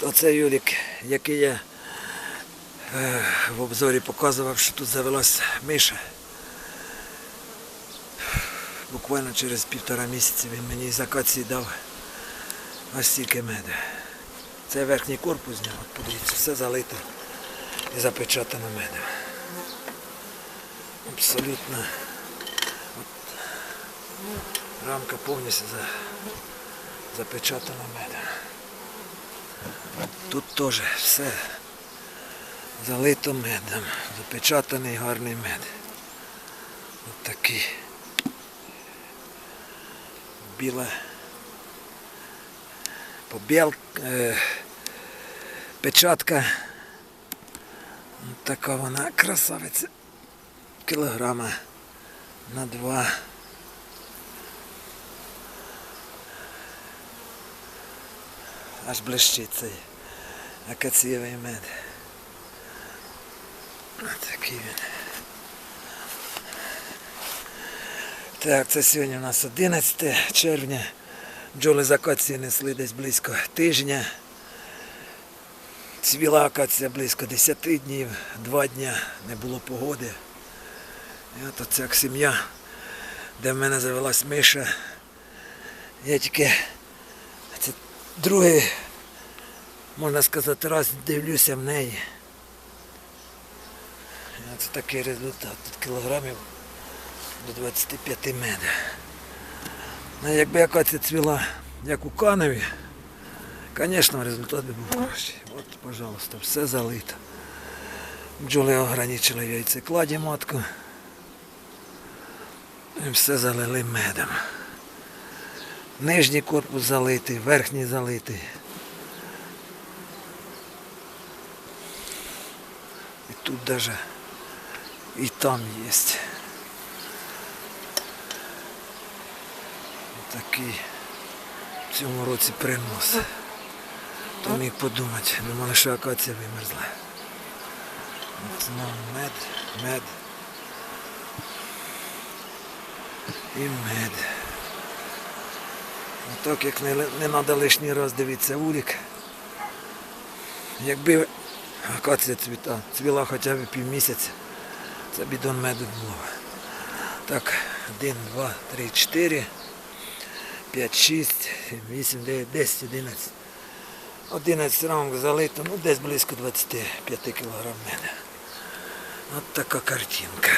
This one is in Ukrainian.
Оце Юлік, який я е, в обзорі показував, що тут завелась миша. Буквально через півтора місяці він мені із акації дав ось стільки меду. Це верхній корпус зняв, подивіться, все залито і запечатано медом. Абсолютно. От, рамка повністю за, запечатана медом. Тут теж все залито медом, запечатаний гарний мед. От такий. Біла побіл, е, печатка. От така вона красавиця. Кілограма на два. Аж блищить цей акацієвий мед. Такий він. Так, це сьогодні у нас 11 червня. Бджоли з акації несли десь близько тижня. Цвіла акація близько 10 днів, 2 дня не було погоди. І от оця сім'я, де в мене завелась миша. Я тільки другий, можна сказати, раз дивлюся в неї. Це такий результат. Тут кілограмів до 25 меда. Ну, якби якась цвіла, як у Канові, звісно, результат би був кращий. От, пожалуйста, все залито. Бджоли ограничили яйцекладі матку. І все залили медом. Нижній корпус залитий, верхній залитий. І тут даже і там є. Такий в цьому році принос. То міг подумати, думали, що акація вимерзла. От мед, мед. І мед. Отак, як не, не треба лишній раз дивитися вулик. Якби акація цвіта, цвіла хоча б півмісяця, це бідон меду було. Так, один, два, три, чотири. 5, 6, 8, 9, 10, 11. 11 рамок залито, ну десь близько 25 кг мене. От така картинка.